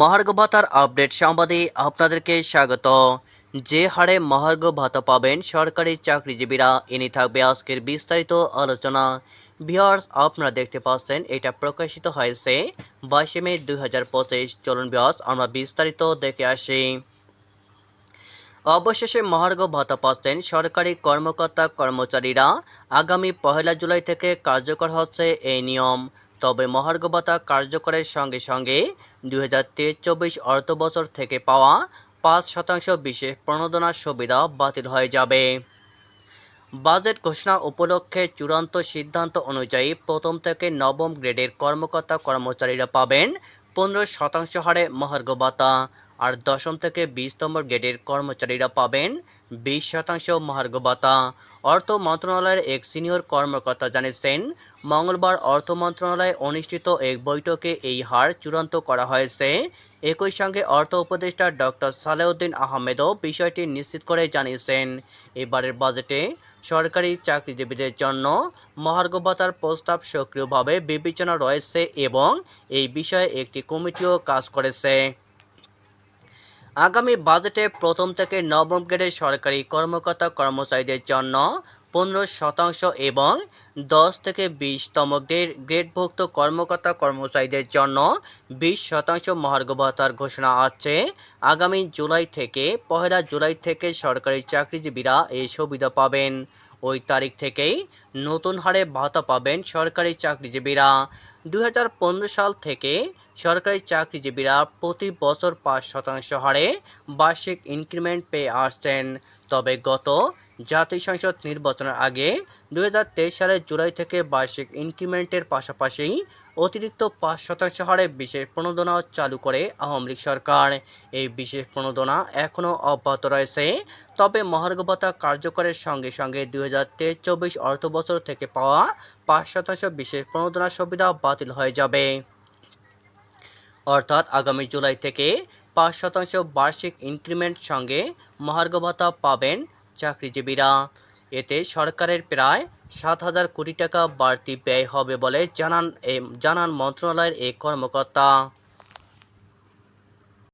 মহার্ঘ ভাতার আপডেট সংবাদে আপনাদেরকে স্বাগত। যে হারে মহার্ঘ ভাতা পাবেন সরকারি চাকরিজীবীরা, এনে থাকবে আজকের বিস্তারিত আলোচনা। ভিওয়ার্স আপনারা দেখতে পাচ্ছেন, এটা প্রকাশিত হয়েছে বাইশে মে দুই হাজার পঁচিশ। চলুন ভিওয়ার্স আমরা বিস্তারিত দেখে আসি। অবশেষে মহার্ঘ ভাতা পাচ্ছেন সরকারি কর্মকর্তা কর্মচারীরা। আগামী পহেলা জুলাই থেকে কার্যকর হচ্ছে এই নিয়ম। তবে মহার্ঘ ভাতা কার্যকরের সঙ্গে সঙ্গে দুই হাজার তেইশ চব্বিশ অর্থ বছর থেকে পাওয়া পাঁচ শতাংশ বিশেষ প্রণোদনার সুবিধা বাতিল হয়ে যাবে। বাজেট ঘোষণা উপলক্ষে চূড়ান্ত সিদ্ধান্ত অনুযায়ী প্রথম থেকে নবম গ্রেডের কর্মকর্তা কর্মচারীরা পাবেন পনেরো শতাংশ হারে মহার্ঘ ভাতা। আর দশম থেকে বিশতম গ্রেডের কর্মচারীরা পাবেন বিশ শতাংশ মহার্ঘ ভাতা। অর্থ মন্ত্রণালয়ের এক সিনিয়র কর্মকর্তা জানিয়েছেন, মঙ্গলবার অর্থ মন্ত্রণালয়ে অনুষ্ঠিত এক বৈঠকে এই হার চূড়ান্ত করা হয়েছে। একই সঙ্গে অর্থ উপদেষ্টা ডক্টর সালেউদ্দিন আহমেদও বিষয়টি নিশ্চিত করে জানিয়েছেন। এবারের বাজেটে সরকারি চাকরিজীবীদের জন্য মহার্ঘ ভাতার প্রস্তাব সক্রিয়ভাবে বিবেচনা রয়েছে এবং এই বিষয়ে একটি কমিটিও কাজ করেছে। আগামী বাজেটে প্রথম থেকে নবম গ্রেডের সরকারি কর্মকর্তা কর্মচারীদের জন্য পনেরো শতাংশ এবং দশ থেকে বিশতম গ্রেড, গ্রেডভুক্ত কর্মকর্তা কর্মচারীদের জন্য বিশ শতাংশ মহার্ঘ ভাতার ঘোষণা আছে। আগামী জুলাই থেকে, পহেলা জুলাই থেকে সরকারি চাকরিজীবীরা এই সুবিধা পাবেন। ওই তারিখ থেকেই নতুন হারে ভাতা পাবেন সরকারি চাকরিজীবীরা। দু হাজার পনেরো সাল থেকে সরকারি চাকরিজীবীরা প্রতি বছর পাঁচ শতাংশ হারে বার্ষিক ইনক্রিমেন্ট পেয়ে আসছেন। তবে গত জাতীয় সংসদ নির্বাচনের আগে দু হাজার তেইশ সালের জুলাই থেকে বার্ষিক ইনক্রিমেন্টের পাশাপাশি অতিরিক্ত পাঁচ শতাংশ হারে বিশেষ প্রণোদনা চালু করে আওয়ামী লীগ সরকার। এই বিশেষ প্রণোদনা এখনও অব্যাহত রয়েছে। তবে মহার্ঘ ভাতা কার্যকরের সঙ্গে সঙ্গে দুই হাজার তেইশ চব্বিশ অর্থ বছর থেকে পাওয়া পাঁচ শতাংশ বিশেষ প্রণোদনার সুবিধা বাতিল হয়ে যাবে। অর্থাৎ আগামী জুলাই থেকে পাঁচ শতাংশ বার্ষিক ইনক্রিমেন্ট সঙ্গে মহার্ঘ ভাতা পাবেন চাকরিজীবীরা। এতে সরকারের প্রায় সাত হাজার কোটি টাকা বাড়তি ব্যয় হবে বলে জানান জানান মন্ত্রণালয়ের এক কর্মকর্তা।